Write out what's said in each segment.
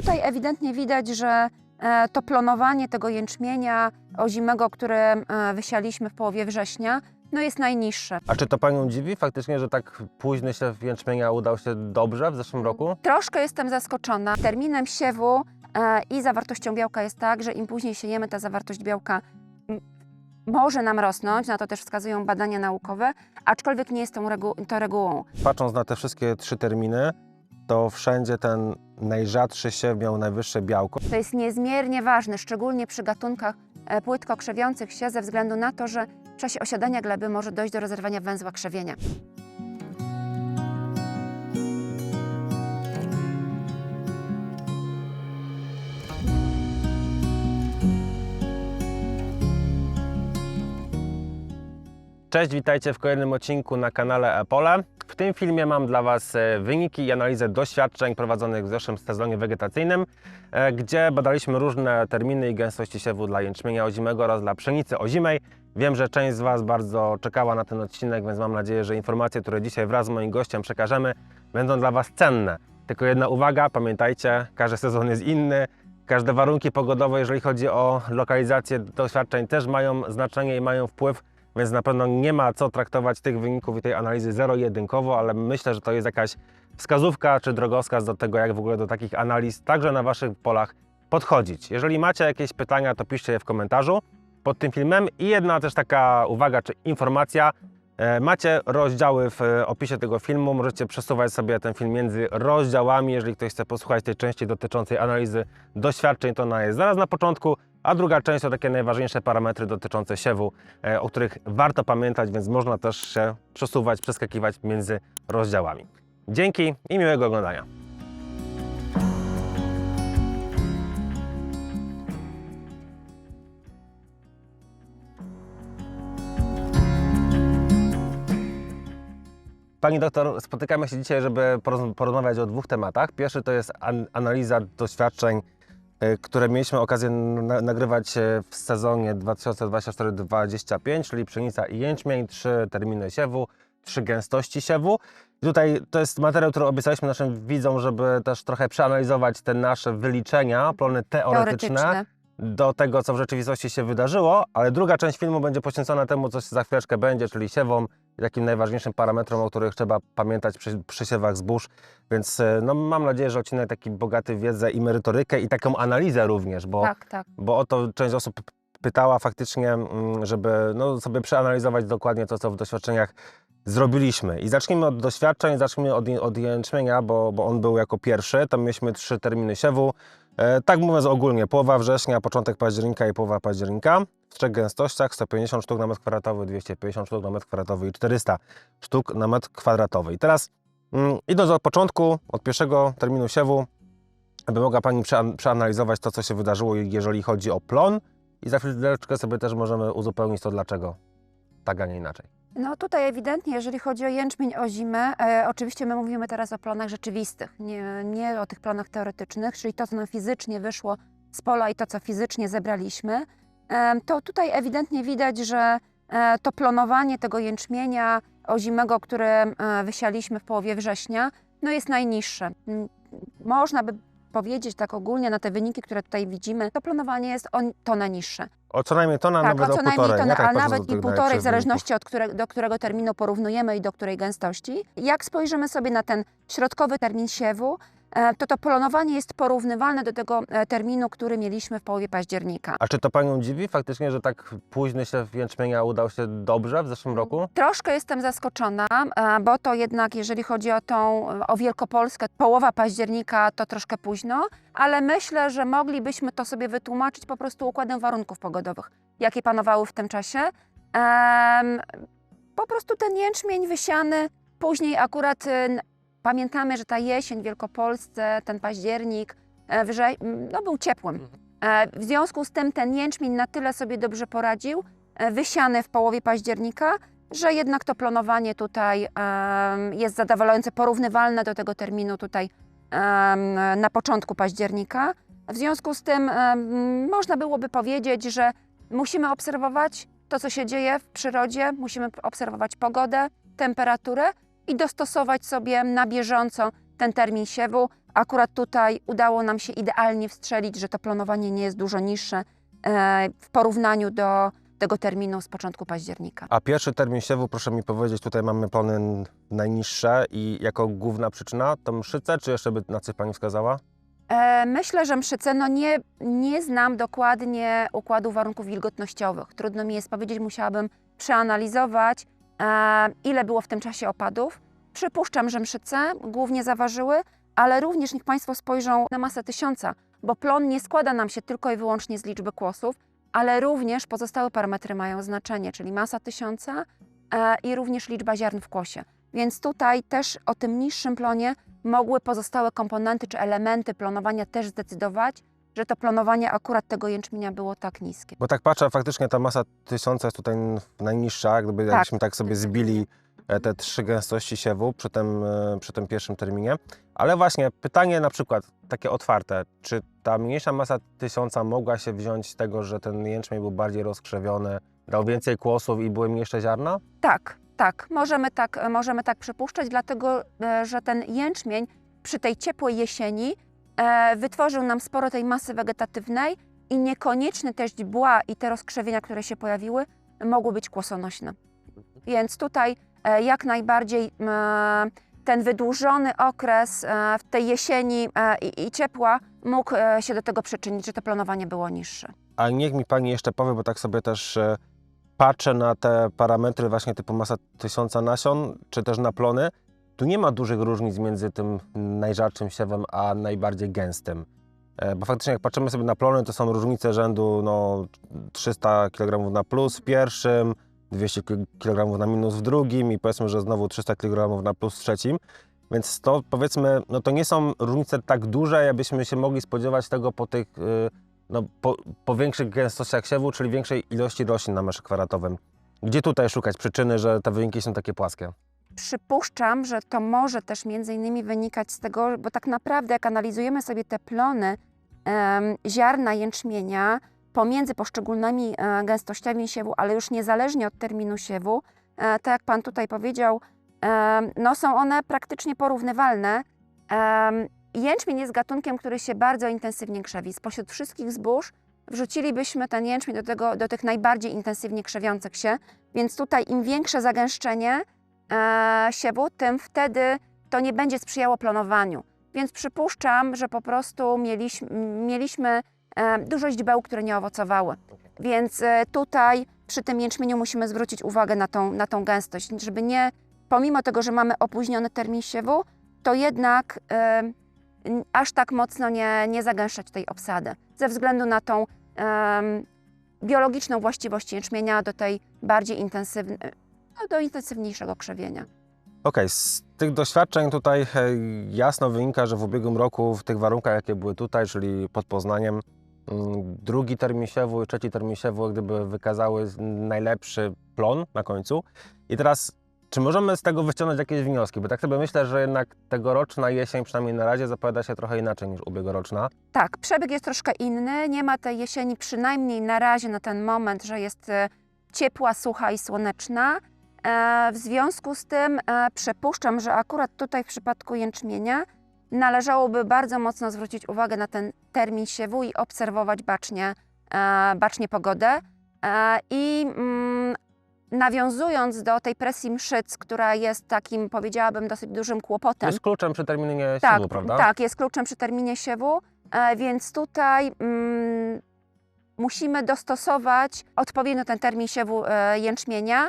tutaj ewidentnie widać, że e, to plonowanie tego jęczmienia ozimego, które e, wysialiśmy w połowie września, no jest najniższe. A czy to Panią dziwi faktycznie, że tak późny siew jęczmienia udał się dobrze w zeszłym roku? Troszkę jestem zaskoczona. Terminem siewu e, i zawartością białka jest tak, że im później siejemy, ta zawartość białka może nam rosnąć, na to też wskazują badania naukowe, aczkolwiek nie jest tą regu- to regułą. Patrząc na te wszystkie trzy terminy, to wszędzie ten najrzadszy siew miał najwyższe białko. To jest niezmiernie ważne, szczególnie przy gatunkach e, płytko krzewiących się, ze względu na to, że w czasie osiadania gleby może dojść do rozerwania węzła krzewienia. Cześć, witajcie w kolejnym odcinku na kanale Epole. Tym filmie mam dla Was e, wyniki i analizę doświadczeń prowadzonych w zeszłym sezonie wegetacyjnym, e, gdzie badaliśmy różne terminy i gęstości siewu dla jęczmienia ozimego oraz dla pszenicy ozimej. Wiem, że część z Was bardzo czekała na ten odcinek, więc mam nadzieję, że informacje, które dzisiaj wraz z moim gościem przekażemy, będą dla Was cenne. Tylko jedna uwaga, pamiętajcie, każdy sezon jest inny, każde warunki pogodowe, jeżeli chodzi o lokalizację doświadczeń, też mają znaczenie i mają wpływ więc na pewno nie ma co traktować tych wyników i tej analizy zero-jedynkowo, ale myślę, że to jest jakaś wskazówka czy drogowskaz do tego, jak w ogóle do takich analiz także na Waszych polach podchodzić. Jeżeli macie jakieś pytania, to piszcie je w komentarzu pod tym filmem. I jedna też taka uwaga czy informacja. E, Macie rozdziały w e, opisie tego filmu, możecie przesuwać sobie ten film między rozdziałami, jeżeli ktoś chce posłuchać tej części dotyczącej analizy doświadczeń, to ona jest zaraz na początku, a druga część to takie najważniejsze parametry dotyczące siewu, e, o których warto pamiętać, więc można też się przesuwać, przeskakiwać między rozdziałami. Dzięki i miłego oglądania. Pani doktor, spotykamy się dzisiaj, żeby poroz- porozmawiać o dwóch tematach. Pierwszy to jest an- analiza doświadczeń, e, które mieliśmy okazję na- nagrywać e, w sezonie 2024-2025, czyli pszenica i jęczmień, trzy terminy siewu, trzy gęstości siewu. I tutaj to jest materiał, który obiecaliśmy naszym widzom, żeby też trochę przeanalizować te nasze wyliczenia, plony teoretyczne Teoretyczne. do tego, co w rzeczywistości się wydarzyło, ale druga część filmu będzie poświęcona temu, co za chwileczkę będzie, czyli siewom, takim najważniejszym parametrom, o których trzeba pamiętać przy, przy siewach zbóż. Więc e, no, mam nadzieję, że odcinek taki bogaty w wiedzę i merytorykę i taką analizę również, bo, Tak, tak. bo o to część osób pytała faktycznie, mm, żeby no, sobie przeanalizować dokładnie to, co w doświadczeniach zrobiliśmy. I zacznijmy od doświadczeń, zacznijmy od, od jęczmienia, bo, bo on był jako pierwszy. Tam mieliśmy trzy terminy siewu. E, tak mówiąc ogólnie, połowa września, początek października i połowa października. W trzech gęstościach 150 sztuk na metr kwadratowy, 250 sztuk na metr kwadratowy i 400 sztuk na metr kwadratowy. I teraz mm, idąc od początku, od pierwszego terminu siewu, aby mogła Pani przean- przeanalizować to, co się wydarzyło, jeżeli chodzi o plon i za chwileczkę sobie też możemy uzupełnić to, dlaczego tak, a nie inaczej. No tutaj ewidentnie, jeżeli chodzi o jęczmień o zimę, e, oczywiście my mówimy teraz o plonach rzeczywistych, nie, nie o tych plonach teoretycznych, czyli to, co nam fizycznie wyszło z pola i to, co fizycznie zebraliśmy, e, to tutaj ewidentnie widać, że e, to plonowanie tego jęczmienia ozimego, które e, wysialiśmy w połowie września, no jest najniższe. Można by powiedzieć tak ogólnie na te wyniki, które tutaj widzimy, to plonowanie jest on, to najniższe. O co najmniej tona, Tak, nawet o co o najmniej półtorej. Tak a nawet i półtorej, w zależności od które, do którego terminu porównujemy i do której gęstości. Jak spojrzymy sobie na ten środkowy termin siewu, to to polonowanie jest porównywalne do tego e, terminu, który mieliśmy w połowie października. A czy to Panią dziwi faktycznie, że tak późny siew jęczmienia udał się dobrze w zeszłym roku? Troszkę jestem zaskoczona, e, bo to jednak, jeżeli chodzi o tą, o Wielkopolskę, połowa października to troszkę późno, ale myślę, że moglibyśmy to sobie wytłumaczyć po prostu układem warunków pogodowych, jakie panowały w tym czasie. Po prostu ten jęczmień wysiany, później akurat y, pamiętamy, że ta jesień w Wielkopolsce, ten październik, e, m, no był ciepłym. E, W związku z tym ten jęczmień na tyle sobie dobrze poradził, e, wysiany w połowie października, że jednak to plonowanie tutaj jest zadowalające, porównywalne do tego terminu tutaj na początku października. W związku z tym można byłoby powiedzieć, że musimy obserwować to, co się dzieje w przyrodzie, musimy obserwować pogodę, temperaturę i dostosować sobie na bieżąco ten termin siewu, Akurat tutaj udało nam się idealnie wstrzelić, że to planowanie nie jest dużo niższe e, w porównaniu do tego terminu z początku października. A pierwszy termin siewu, proszę mi powiedzieć, tutaj mamy plony najniższe i jako główna przyczyna to mszyce, czy jeszcze by na coś Pani wskazała? E, Myślę, że mszyce, no nie, nie znam dokładnie układu warunków wilgotnościowych. Trudno mi jest powiedzieć, musiałabym przeanalizować, ile było w tym czasie opadów. Przypuszczam, że mszyce głównie zaważyły, ale również niech Państwo spojrzą na masę tysiąca, bo plon nie składa nam się tylko i wyłącznie z liczby kłosów, ale również pozostałe parametry mają znaczenie, czyli masa tysiąca e, i również liczba ziarn w kłosie. Więc tutaj też o tym niższym plonie mogły pozostałe komponenty czy elementy plonowania też zdecydować, że to plonowanie akurat tego jęczmienia było tak niskie. Bo tak patrzę, faktycznie ta masa tysiąca jest tutaj najniższa, gdyby Tak. jakbyśmy tak sobie zbili e, te trzy gęstości siewu przy tym, e, przy tym pierwszym terminie. Ale właśnie pytanie na przykład takie otwarte, czy ta mniejsza masa tysiąca mogła się wziąć z tego, że ten jęczmień był bardziej rozkrzewiony, dał więcej kłosów i były mniejsze ziarna? Tak, tak, możemy tak, możemy tak przypuszczać, dlatego e, że ten jęczmień przy tej ciepłej jesieni e, wytworzył nam sporo tej masy wegetatywnej i niekonieczny też bła i te rozkrzewienia, które się pojawiły, mogły być kłosonośne. Więc tutaj e, jak najbardziej e, ten wydłużony okres e, w tej jesieni e, i, ciepła mógł e, się do tego przyczynić, że to planowanie było niższe. A niech mi Pani jeszcze powie, bo tak sobie też e, patrzę na te parametry właśnie typu masa tysiąca nasion, czy też na plony. Tu nie ma dużych różnic między tym najrzadszym siewem, a najbardziej gęstym. E, Bo faktycznie jak patrzymy sobie na plony, to są różnice rzędu no, 300 kg na plus w pierwszym, 200 kg na minus w drugim i powiedzmy, że znowu 300 kg na plus w trzecim. Więc to powiedzmy, no to nie są różnice tak duże, jakbyśmy się mogli spodziewać tego po tych y, no, po, po większych gęstościach siewu, czyli większej ilości roślin na metrze kwadratowym. Gdzie tutaj szukać przyczyny, że te wyniki są takie płaskie? Przypuszczam, że to może też między innymi wynikać z tego, bo tak naprawdę jak analizujemy sobie te plony ziarna jęczmienia pomiędzy poszczególnymi e, gęstościami siewu, ale już niezależnie od terminu siewu, e, tak jak Pan tutaj powiedział, no są one praktycznie porównywalne. Jęczmień jest gatunkiem, który się bardzo intensywnie krzewi. Spośród wszystkich zbóż wrzucilibyśmy ten jęczmień do, tego, do tych najbardziej intensywnie krzewiących się, więc tutaj im większe zagęszczenie, siewu, tym wtedy to nie będzie sprzyjało plonowaniu. Więc przypuszczam, że po prostu mieliśmy, mieliśmy e, dużo źdźbeł, które nie owocowały. Więc e, tutaj przy tym jęczmieniu musimy zwrócić uwagę na tą, na tą gęstość, żeby nie, pomimo tego, że mamy opóźniony termin siewu, to jednak e, aż tak mocno nie, nie zagęszczać tej obsady. Ze względu na tą biologiczną właściwość jęczmienia do tej bardziej intensywnej, do intensywniejszego krzewienia. Okej, z tych doświadczeń tutaj jasno wynika, że w ubiegłym roku w tych warunkach, jakie były tutaj, czyli pod Poznaniem, mm, drugi termin siewu i trzeci termin siewu gdyby wykazały najlepszy plon na końcu. I teraz, czy możemy z tego wyciągnąć jakieś wnioski? Bo tak sobie myślę, że jednak tegoroczna jesień, przynajmniej na razie, zapowiada się trochę inaczej niż ubiegłoroczna. Tak, przebieg jest troszkę inny. Nie ma tej jesieni, przynajmniej na razie, na ten moment, że jest e, ciepła, sucha i słoneczna. E, W związku z tym e, przypuszczam, że akurat tutaj w przypadku jęczmienia należałoby bardzo mocno zwrócić uwagę na ten termin siewu i obserwować bacznie, e, bacznie pogodę. I mm, nawiązując do tej presji mszyc, która jest takim, powiedziałabym, dosyć dużym kłopotem. jest kluczem przy terminie Tak, siewu, prawda? tak, jest kluczem przy terminie siewu, więc tutaj mm, musimy dostosować odpowiednio ten termin siewu jęczmienia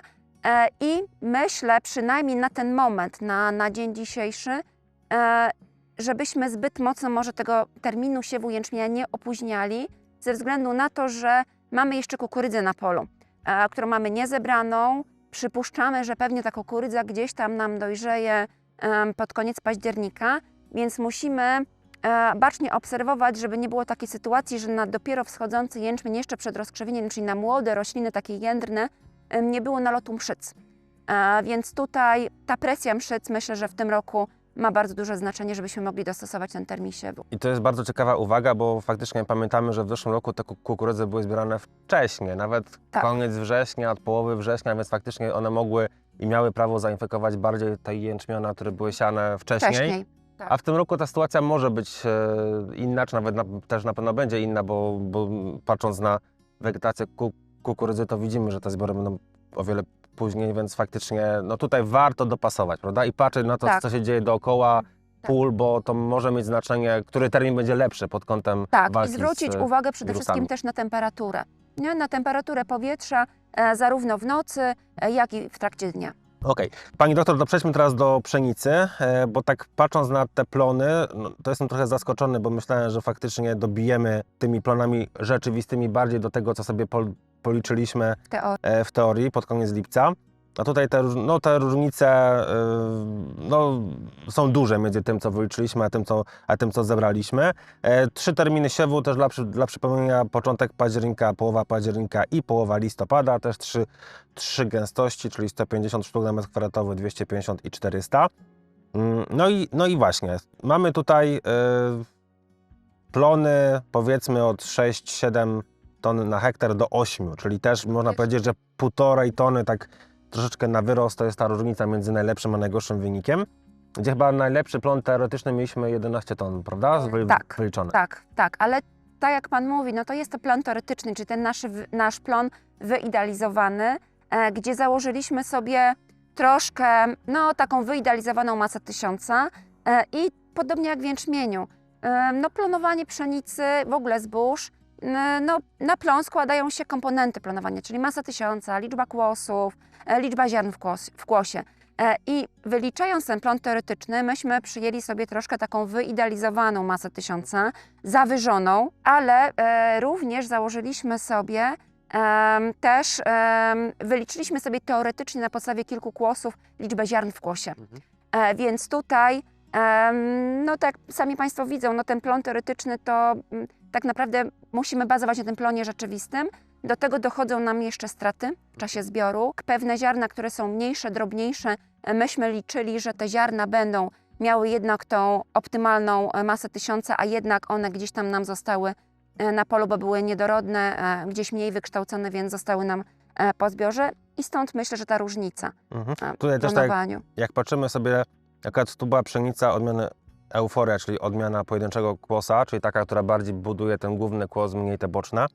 i myślę przynajmniej na ten moment, na, na dzień dzisiejszy, e, żebyśmy zbyt mocno może tego terminu siewu jęczmienia nie opóźniali, ze względu na to, że mamy jeszcze kukurydzę na polu, e, którą mamy niezebraną. Przypuszczamy, że pewnie ta kukurydza gdzieś tam nam dojrzeje pod koniec października, więc musimy e, bacznie obserwować, żeby nie było takiej sytuacji, że na dopiero wschodzący jęczmień jeszcze przed rozkrzewieniem, czyli na młode rośliny takie jędrne, nie było nalotu mszyc. Więc tutaj ta presja mszyc myślę, że w tym roku ma bardzo duże znaczenie, żebyśmy mogli dostosować ten termin siewu. I to jest bardzo ciekawa uwaga, bo faktycznie pamiętamy, że w zeszłym roku te ku- kukurydze były zbierane wcześniej, nawet Tak. koniec września, od połowy września, więc faktycznie one mogły i miały prawo zainfekować bardziej te jęczmiona, które były siane wcześniej. Wcześniej. Tak. A w tym roku ta sytuacja może być e, inna, czy nawet na, też na pewno będzie inna, bo, bo patrząc na wegetację ku, kukurydzy, to widzimy, że te zbiory będą o wiele później, więc faktycznie no tutaj warto dopasować, prawda? I patrzeć na to, Tak. co się dzieje dookoła pól, bo to może mieć znaczenie, który termin będzie lepszy pod kątem Tak, i walki zwrócić z, e, uwagę przede wirusami. wszystkim też na temperaturę. Nie? Na temperaturę powietrza, e, zarówno w nocy, e, jak i w trakcie dnia. Okej. Pani doktor, to przejdźmy teraz do pszenicy, e, bo tak patrząc na te plony, no, to jestem trochę zaskoczony, bo myślałem, że faktycznie dobijemy tymi plonami rzeczywistymi bardziej do tego, co sobie pol, policzyliśmy W teorii. e, w teorii pod koniec lipca. A tutaj te, no, te różnice e, no, są duże między tym, co wyliczyliśmy, a tym, co, a tym, co zebraliśmy. E, Trzy terminy siewu, też dla, dla przypomnienia, początek października, połowa października i połowa listopada, też trzy, trzy gęstości, czyli 150 sztuk na metr kwadratowy, 250 i 400. Mm, No i, no i właśnie, mamy tutaj plony powiedzmy od 6-7 ton na hektar do 8, czyli też można Jest. powiedzieć, że półtorej tony tak troszeczkę na wyrost to jest ta różnica między najlepszym a najgorszym wynikiem. Gdzie chyba najlepszy plon teoretyczny mieliśmy 11 ton, prawda? Wy- Tak, Wyliczone. Tak, tak, ale tak jak Pan mówi, no to jest to plan teoretyczny, czyli ten nasz, nasz plan wyidealizowany, e, gdzie założyliśmy sobie troszkę, no taką wyidealizowaną masę tysiąca e, i podobnie jak w jęczmieniu, e, no planowanie pszenicy, w ogóle zbóż, no na plon składają się komponenty planowania, czyli masa tysiąca, liczba kłosów, e, liczba ziarn w, kłos, w kłosie. E, I wyliczając ten plon teoretyczny, myśmy przyjęli sobie troszkę taką wyidealizowaną masę tysiąca, zawyżoną, ale e, również założyliśmy sobie też, wyliczyliśmy sobie teoretycznie na podstawie kilku kłosów liczbę ziarn w kłosie. Mhm. Więc tutaj, no tak sami Państwo widzą, no ten plon teoretyczny to mm, tak naprawdę musimy bazować na tym plonie rzeczywistym. Do tego dochodzą nam jeszcze straty w czasie zbioru. Pewne ziarna, które są mniejsze, drobniejsze, e, myśmy liczyli, że te ziarna będą miały jednak tą optymalną e, masę tysiąca, a jednak one gdzieś tam nam zostały e, na polu, bo były niedorodne, gdzieś mniej wykształcone, więc zostały nam po zbiorze. I stąd myślę, że ta różnica Mhm. e, Tutaj w też tak, planowaniu. jak patrzymy sobie, jaka tu była pszenica odmiany euforia, czyli odmiana pojedynczego kłosa, czyli taka, która bardziej buduje ten główny kłos, mniej te boczne,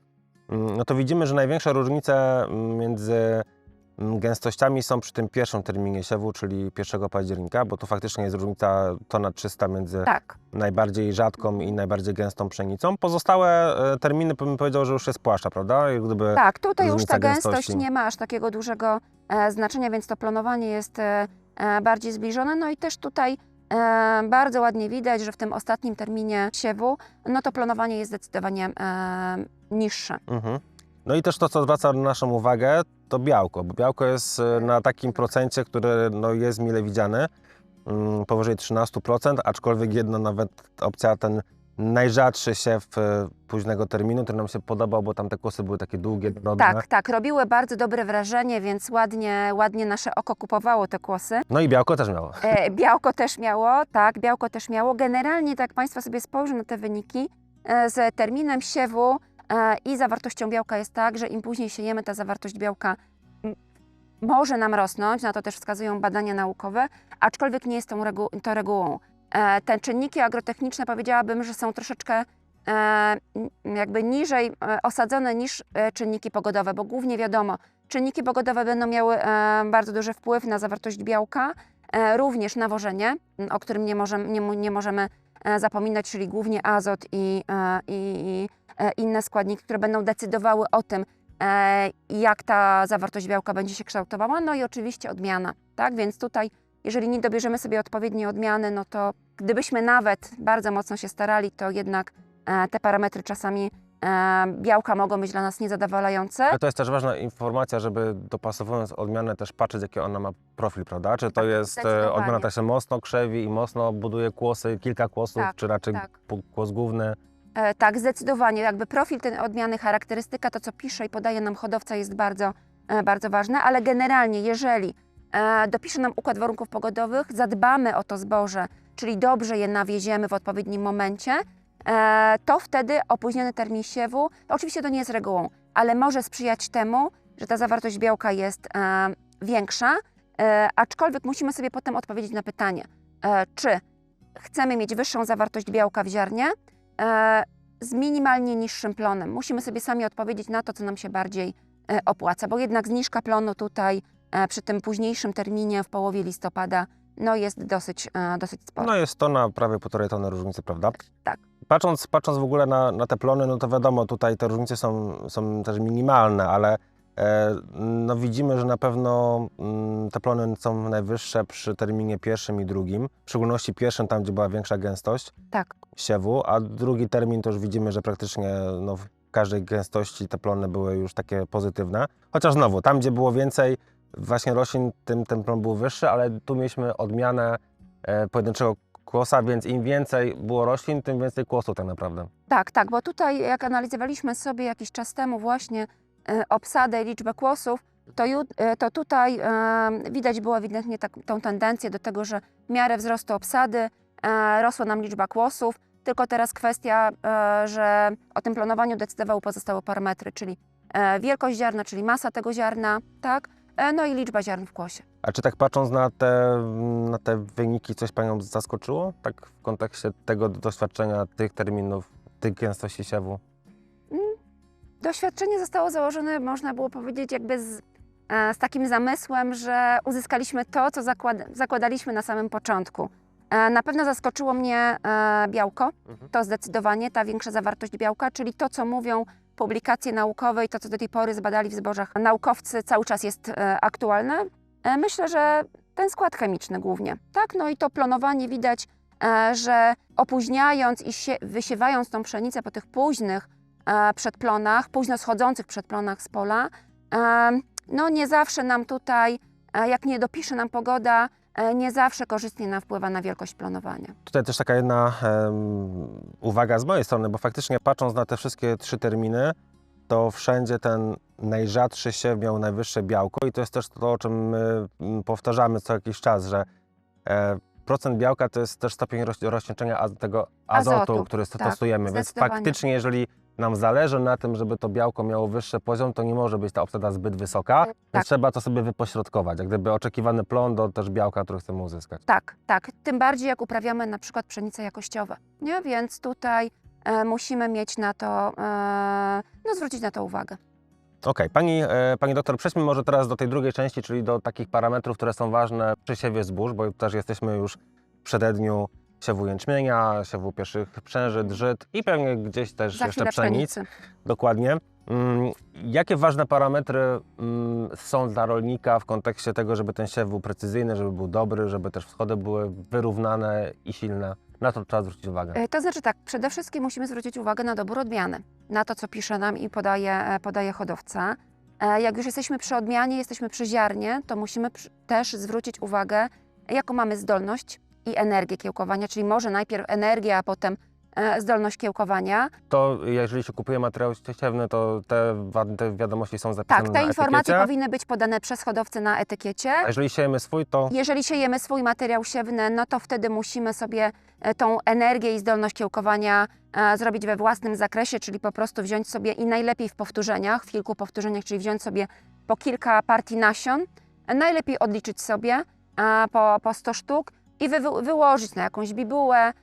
mm, no to widzimy, że największe różnice mm, między mm, gęstościami są przy tym pierwszym terminie siewu, czyli 1 października, bo to faktycznie jest różnica tona 300 między Tak, najbardziej rzadką i najbardziej gęstą pszenicą. Pozostałe e, terminy bym powiedział, że już jest płaszcza, prawda? Jak gdyby tak, tutaj już ta gęstość gęstości. nie ma aż takiego dużego e, znaczenia, więc to planowanie jest e, bardziej zbliżone. No i też tutaj bardzo ładnie widać, że w tym ostatnim terminie siewu, no to planowanie jest zdecydowanie e, niższe. Mhm. No i też to, co zwraca naszą uwagę, to białko, bo białko jest e, na takim procencie, który no, jest mile widziany, mm, powyżej 13%, aczkolwiek jedna nawet opcja, ten najrzadszy siew e, późnego terminu, który nam się podobał, bo tam te kłosy były takie długie, drobne. Tak, tak, robiły bardzo dobre wrażenie, więc ładnie, ładnie nasze oko kupowało te kłosy. No i białko też miało. E, białko też miało, tak, białko też miało. Generalnie, tak Państwo sobie spojrzą na te wyniki, e, z terminem siewu e, i zawartością białka jest tak, że im później siejemy, ta zawartość białka m, może nam rosnąć, na to też wskazują badania naukowe, aczkolwiek nie jest tą regu- to regułą. E, te czynniki agrotechniczne powiedziałabym, że są troszeczkę e, jakby niżej e, osadzone niż czynniki pogodowe, bo głównie wiadomo, czynniki pogodowe będą miały bardzo duży wpływ na zawartość białka, również nawożenie, m, o którym nie możemy, nie, nie możemy zapominać, czyli głównie azot i, i, i inne składniki, które będą decydowały o tym, jak ta zawartość białka będzie się kształtowała, no i oczywiście odmiana, tak, więc tutaj jeżeli nie dobierzemy sobie odpowiedniej odmiany, no to gdybyśmy nawet bardzo mocno się starali, to jednak e, te parametry czasami e, białka mogą być dla nas niezadowalające. Ale to jest też ważna informacja, żeby dopasowując odmianę też patrzeć, jaki ona ma profil, prawda? Czy to Tak, jest e, odmiana, która się mocno krzewi i mocno buduje kłosy, kilka kłosów, Tak, czy raczej tak. kłos główny? E, tak, zdecydowanie. Jakby profil tej odmiany, charakterystyka, to co pisze i podaje nam hodowca jest bardzo, e, bardzo ważne, ale generalnie jeżeli dopisze nam układ warunków pogodowych, zadbamy o to zboże, czyli dobrze je nawieziemy w odpowiednim momencie, e, to wtedy opóźniony termin siewu, oczywiście to nie jest regułą, ale może sprzyjać temu, że ta zawartość białka jest e, większa, e, aczkolwiek musimy sobie potem odpowiedzieć na pytanie, e, czy chcemy mieć wyższą zawartość białka w ziarnie e, z minimalnie niższym plonem. Musimy sobie sami odpowiedzieć na to, co nam się bardziej e, opłaca, bo jednak zniżka plonu tutaj e, przy tym późniejszym terminie w połowie listopada no jest dosyć, e, dosyć spora. No jest to na prawie półtorej tony różnicy, prawda? Tak. Patrząc, patrząc w ogóle na, na te plony, no to wiadomo, tutaj te różnice są, są też minimalne, ale e, no widzimy, że na pewno mm, te plony są najwyższe przy terminie pierwszym i drugim, w szczególności pierwszym, tam gdzie była większa gęstość Tak. siewu, a drugi termin to już widzimy, że praktycznie no, w każdej gęstości te plony były już takie pozytywne. Chociaż znowu, tam gdzie było więcej właśnie roślin, tym ten plon był wyższy, ale tu mieliśmy odmianę e, pojedynczego kłosa, więc im więcej było roślin, tym więcej kłosów tak naprawdę. Tak, tak, bo tutaj jak analizowaliśmy sobie jakiś czas temu właśnie e, obsadę i liczbę kłosów, to, e, to tutaj widać było ewidentnie tak, tą tendencję do tego, że w miarę wzrostu obsady rosła nam liczba kłosów, tylko teraz kwestia, że o tym planowaniu decydowały pozostałe parametry, czyli wielkość ziarna, czyli masa tego ziarna, tak, no i liczba ziarn w kłosie. A czy tak patrząc na te, na te wyniki, coś Panią zaskoczyło? Tak w kontekście tego doświadczenia, tych terminów, tych gęstości siewu? Doświadczenie zostało założone, można było powiedzieć, jakby z, e, z takim zamysłem, że uzyskaliśmy to, co zakład, zakładaliśmy na samym początku. E, Na pewno zaskoczyło mnie e, białko, Mhm. to zdecydowanie ta większa zawartość białka, czyli to, co mówią publikacje naukowe i to, co do tej pory zbadali w zbożach naukowcy, cały czas jest e, aktualne. E, Myślę, że ten skład chemiczny głównie, tak? No i to plonowanie widać, e, że opóźniając i sie, wysiewając tą pszenicę po tych późnych przedplonach, późno schodzących przedplonach z pola, no nie zawsze nam tutaj, jak nie dopisze nam pogoda, nie zawsze korzystnie nam wpływa na wielkość plonowania. Tutaj też taka jedna em, uwaga z mojej strony, bo faktycznie patrząc na te wszystkie trzy terminy, to wszędzie ten najrzadszy siew miał najwyższe białko i to jest też to, o czym my mm, powtarzamy co jakiś czas, że e, procent białka to jest też stopień roś, rozcieńczenia az, tego azotu, Azotu, który tak, stosujemy, więc faktycznie jeżeli nam zależy na tym, żeby to białko miało wyższy poziom, to nie może być ta obsada zbyt wysoka, tak. więc trzeba to sobie wypośrodkować, jak gdyby oczekiwany plon do też białka, który chcemy uzyskać. Tak, tak. Tym bardziej jak uprawiamy na przykład pszenice jakościowe. Nie? Więc tutaj e, musimy mieć na to, e, no zwrócić na to uwagę. Okej, pani, e, pani doktor, przejdźmy może teraz do tej drugiej części, czyli do takich parametrów, które są ważne przy siewie zbóż, bo też jesteśmy już w przededniu siewu jęczmienia, siewu pierwszych przęży, drzyt i pewnie gdzieś też Za jeszcze pszenic. pszenicy. Dokładnie. Mm, Jakie ważne parametry mm, są dla rolnika w kontekście tego, żeby ten siew był precyzyjny, żeby był dobry, żeby też wschody były wyrównane i silne? Na to trzeba zwrócić uwagę. E, To znaczy tak, przede wszystkim musimy zwrócić uwagę na dobór odmiany, na to, co pisze nam i podaje, e, podaje hodowca. E, Jak już jesteśmy przy odmianie, jesteśmy przy ziarnie, to musimy też zwrócić uwagę, jaką mamy zdolność i energię kiełkowania, czyli może najpierw energię, a potem e, zdolność kiełkowania. To jeżeli się kupuje materiał siewny, to te, te wiadomości są zapisane Tak, te na informacje etykiecie. powinny być podane przez hodowcę na etykiecie. A jeżeli siejemy swój, to Jeżeli siejemy swój materiał siewny, no to wtedy musimy sobie e, tą energię i zdolność kiełkowania e, zrobić we własnym zakresie, czyli po prostu wziąć sobie i najlepiej w powtórzeniach, w kilku powtórzeniach, czyli wziąć sobie po kilka partii nasion, e, najlepiej odliczyć sobie e, po, po 100 sztuk i wy, wyłożyć na jakąś bibułę,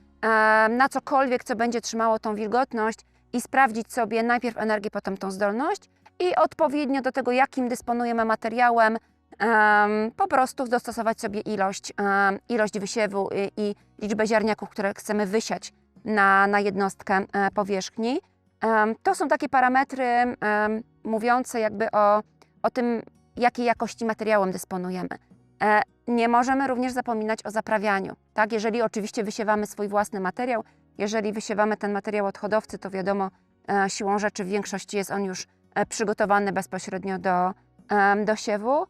na cokolwiek, co będzie trzymało tą wilgotność i sprawdzić sobie najpierw energię, potem tą zdolność i odpowiednio do tego, jakim dysponujemy materiałem, Em, po prostu dostosować sobie ilość, ilość wysiewu i, i liczbę ziarniaków, które chcemy wysiać na, na jednostkę e, powierzchni. To są takie parametry mówiące jakby o, o tym, jakiej jakości materiałem dysponujemy. E, nie możemy również zapominać o zaprawianiu. Tak? Jeżeli oczywiście wysiewamy swój własny materiał, jeżeli wysiewamy ten materiał od hodowcy, to wiadomo, e, siłą rzeczy w większości jest on już e, przygotowany bezpośrednio do, do siewu.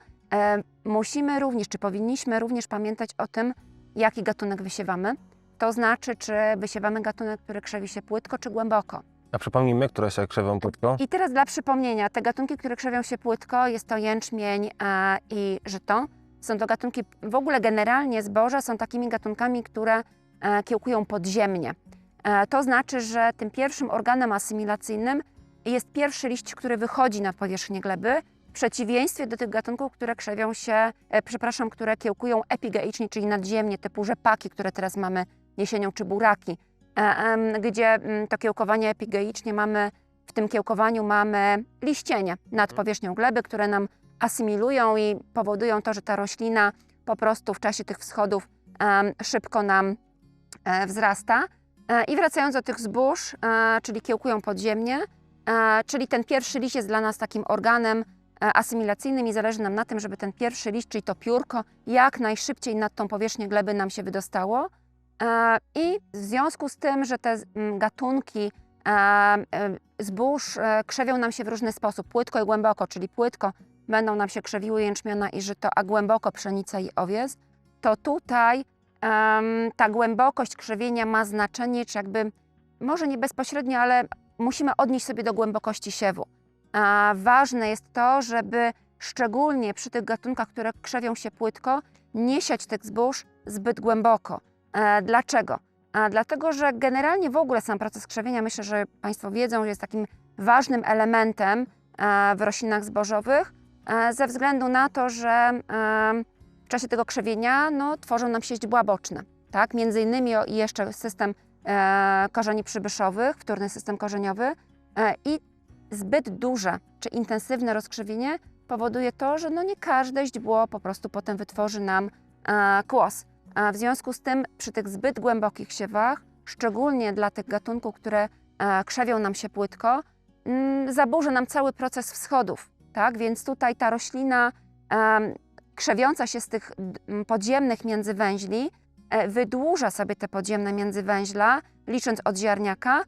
Musimy również, czy powinniśmy również pamiętać o tym, jaki gatunek wysiewamy. To znaczy, czy wysiewamy gatunek, który krzewi się płytko, czy głęboko. a przypomnijmy, które się krzewią płytko. I teraz dla przypomnienia, te gatunki, które krzewią się płytko, jest to jęczmień i żyto. Są to gatunki, w ogóle generalnie zboża są takimi gatunkami, które e, kiełkują podziemnie. E, to znaczy, że tym pierwszym organem asymilacyjnym jest pierwszy liść, który wychodzi na powierzchnię gleby, w przeciwieństwie do tych gatunków, które krzewią się, e, przepraszam, które kiełkują epigeicznie, czyli nadziemnie, typu rzepaki, które teraz mamy jesienią, czy buraki, gdzie mm, to kiełkowanie epigeicznie mamy, w tym kiełkowaniu mamy liścienie nad powierzchnią gleby, które nam asymilują i powodują to, że ta roślina po prostu w czasie tych wschodów szybko nam e, wzrasta. E, I wracając do tych zbóż, e, czyli kiełkują podziemnie, czyli ten pierwszy liść jest dla nas takim organem asymilacyjnym i zależy nam na tym, żeby ten pierwszy liść, czyli to piórko, jak najszybciej nad tą powierzchnię gleby nam się wydostało. I w związku z tym, że te gatunki zbóż krzewią nam się w różny sposób, płytko i głęboko, czyli płytko będą nam się krzewiły jęczmiona i żyto, a głęboko pszenica i owiec, to tutaj em, ta głębokość krzewienia ma znaczenie, czy jakby może nie bezpośrednio, ale musimy odnieść sobie do głębokości siewu. A ważne jest to, żeby szczególnie przy tych gatunkach, które krzewią się płytko, nie siać tych zbóż zbyt głęboko. E, dlaczego? Dlatego, że generalnie w ogóle sam proces krzewienia, myślę, że Państwo wiedzą, że jest takim ważnym elementem e, w roślinach zbożowych, ze względu na to, że e, w czasie tego krzewienia no, tworzą nam się źdźbła boczne. Tak? Między innymi jeszcze system e, korzeni przybyszowych, wtórny system korzeniowy e, i zbyt duże czy intensywne rozkrzewienie powoduje to, że no nie każde źdźbło po prostu potem wytworzy nam e, kłos. W związku z tym przy tych zbyt głębokich siewach, szczególnie dla tych gatunków, które e, krzewią nam się płytko, mm, zaburzy nam cały proces wschodów. Tak? Więc tutaj ta roślina krzewiąca się z tych podziemnych międzywęźli e, wydłuża sobie te podziemne międzywęźla, licząc od ziarniaka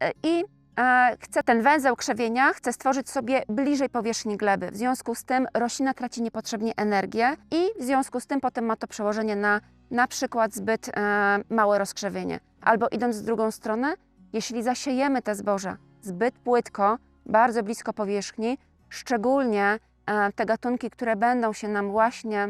e, i e, chce ten węzeł krzewienia, chce stworzyć sobie bliżej powierzchni gleby. W związku z tym roślina traci niepotrzebnie energię i w związku z tym potem ma to przełożenie na na przykład zbyt małe rozkrzewienie. Albo idąc w drugą stronę, jeśli zasiejemy te zboża zbyt płytko, bardzo blisko powierzchni, szczególnie e, te gatunki, które będą się nam właśnie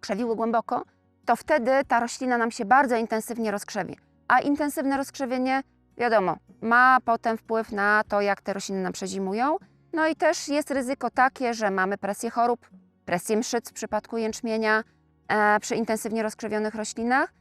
krzewiły głęboko, to wtedy ta roślina nam się bardzo intensywnie rozkrzewi. A intensywne rozkrzewienie, wiadomo, ma potem wpływ na to, jak te rośliny nam przezimują. No i też jest ryzyko takie, że mamy presję chorób, presję mszyc w przypadku jęczmienia, e, przy intensywnie rozkrzewionych roślinach,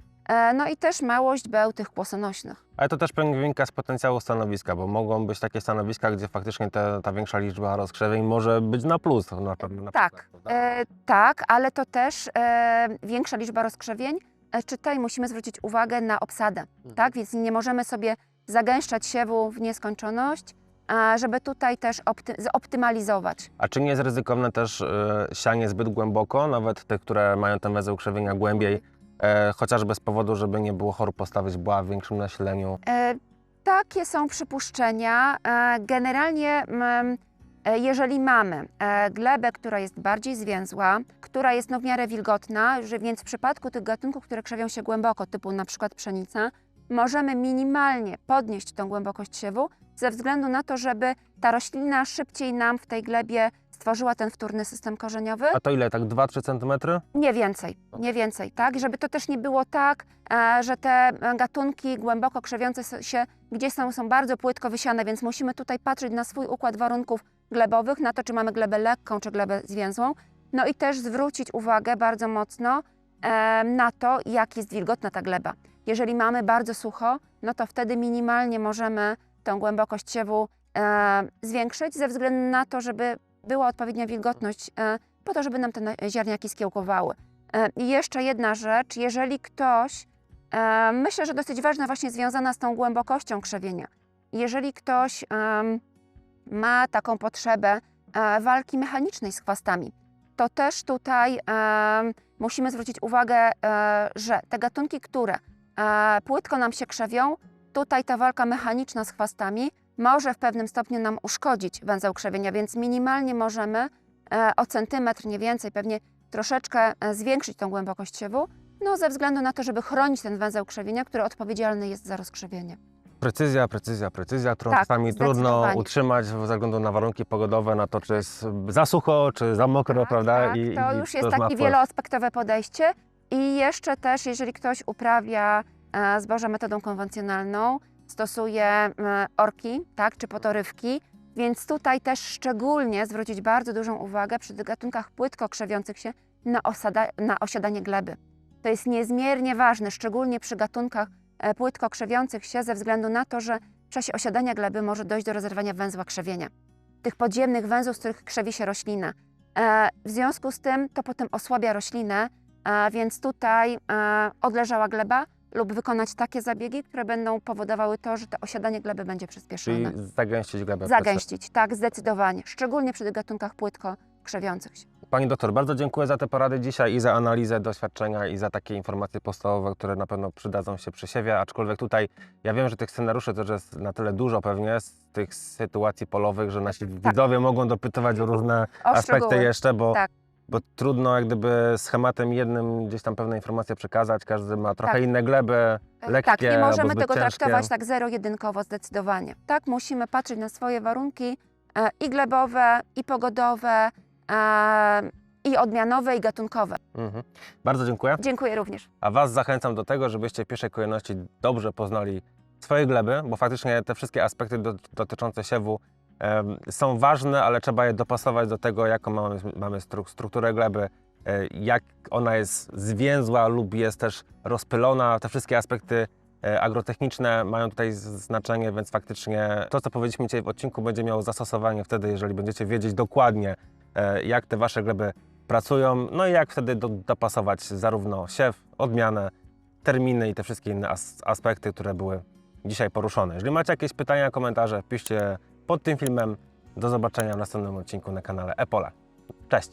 no i też małość bełtych kłosonośnych. Ale to też pewnie wynika z potencjału stanowiska, bo mogą być takie stanowiska, gdzie faktycznie te, ta większa liczba rozkrzewień może być na plus. Na, na, na Tak, przykład? E, tak, ale to też e, większa liczba rozkrzewień. E, czytaj, musimy zwrócić uwagę na obsadę, tak? Więc nie możemy sobie zagęszczać siewu w nieskończoność, a żeby tutaj też opty- zoptymalizować. A czy nie jest ryzykowne też e, sianie zbyt głęboko, nawet te, które mają ten węzeł krzewienia głębiej, e, chociażby z powodu, żeby nie było chorób postawy źdźbła w większym nasileniu? E, Takie są przypuszczenia. E, Generalnie, e, jeżeli mamy e, glebę, która jest bardziej zwięzła, która jest no w miarę wilgotna, że więc w przypadku tych gatunków, które krzewią się głęboko, typu na przykład pszenica, możemy minimalnie podnieść tą głębokość siewu ze względu na to, żeby ta roślina szybciej nam w tej glebie stworzyła ten wtórny system korzeniowy. A to ile, tak 2-3 cm? Nie więcej, nie więcej, tak? Żeby to też nie było tak, e, że te e, gatunki głęboko krzewiące się gdzieś są, są bardzo płytko wysiane, więc musimy tutaj patrzeć na swój układ warunków glebowych, na to, czy mamy glebę lekką, czy glebę zwięzłą. No i też zwrócić uwagę bardzo mocno e, na to, jak jest wilgotna ta gleba. Jeżeli mamy bardzo sucho, no to wtedy minimalnie możemy tą głębokość siewu e, zwiększyć ze względu na to, żeby była odpowiednia wilgotność e, po to, żeby nam te ziarniaki skiełkowały. E, I jeszcze jedna rzecz, jeżeli ktoś, e, myślę, że dosyć ważna, właśnie związana z tą głębokością krzewienia, jeżeli ktoś ma taką potrzebę walki mechanicznej z chwastami, to też tutaj musimy zwrócić uwagę, że te gatunki, które płytko nam się krzewią, tutaj ta walka mechaniczna z chwastami może w pewnym stopniu nam uszkodzić węzeł krzewienia, więc minimalnie możemy e, o centymetr, nie więcej, pewnie troszeczkę e, zwiększyć tą głębokość siewu, no ze względu na to, żeby chronić ten węzeł krzewienia, który odpowiedzialny jest za rozkrzewienie. Precyzja, precyzja, precyzja, którą Tak, czasami trudno utrzymać ze względu na warunki pogodowe, na to, czy jest za sucho, czy za mokro, prawda? Tak, I- to i już jest takie wieloaspektowe podejście. I jeszcze też, jeżeli ktoś uprawia e, zboże metodą konwencjonalną, stosuje e, orki, tak, czy potorywki, więc tutaj też szczególnie zwrócić bardzo dużą uwagę przy gatunkach płytko krzewiących się na, osada, na osiadanie gleby. To jest niezmiernie ważne, szczególnie przy gatunkach e, płytko krzewiących się ze względu na to, że w czasie osiadania gleby może dojść do rozerwania węzła krzewienia. Tych podziemnych węzłów, z których krzewi się roślina. E, W związku z tym to potem osłabia roślinę, więc tutaj odleżała gleba lub wykonać takie zabiegi, które będą powodowały to, że to osiadanie gleby będzie przyspieszone. Czyli zagęścić glebę. Zagęścić, tak, zdecydowanie. Szczególnie przy tych gatunkach płytko krzewiących się. Pani doktor, bardzo dziękuję za te porady dzisiaj i za analizę doświadczenia i za takie informacje podstawowe, które na pewno przydadzą się przy siewie, aczkolwiek tutaj ja wiem, że tych scenariuszy też jest na tyle dużo pewnie z tych sytuacji polowych, że nasi widzowie mogą dopytywać o różne O aspekty szczegóły. jeszcze, bo, Tak. Bo trudno jak gdyby schematem jednym gdzieś tam pewne informacje przekazać, każdy ma trochę Tak. inne gleby, lekkie tak, nie możemy zbyt tego ciężkie. traktować tak zero-jedynkowo zdecydowanie. Tak, musimy patrzeć na swoje warunki e, i glebowe, i pogodowe, e, i odmianowe, i gatunkowe. Mhm. Bardzo dziękuję. Dziękuję również. A Was zachęcam do tego, żebyście w pierwszej kolejności dobrze poznali swoje gleby, bo faktycznie te wszystkie aspekty do, dotyczące siewu są ważne, ale trzeba je dopasować do tego, jaką mamy, mamy stru, strukturę gleby, e, jak ona jest zwięzła lub jest też rozpylona. Te wszystkie aspekty e, agrotechniczne mają tutaj znaczenie, więc faktycznie to, co powiedzieliśmy dzisiaj w odcinku, będzie miało zastosowanie wtedy, jeżeli będziecie wiedzieć dokładnie, e, jak te Wasze gleby pracują, no i jak wtedy do, dopasować zarówno siew, odmianę, terminy i te wszystkie inne as, aspekty, które były dzisiaj poruszone. Jeżeli macie jakieś pytania, komentarze, piszcie pod tym filmem. Do zobaczenia w następnym odcinku na kanale Epola. Cześć!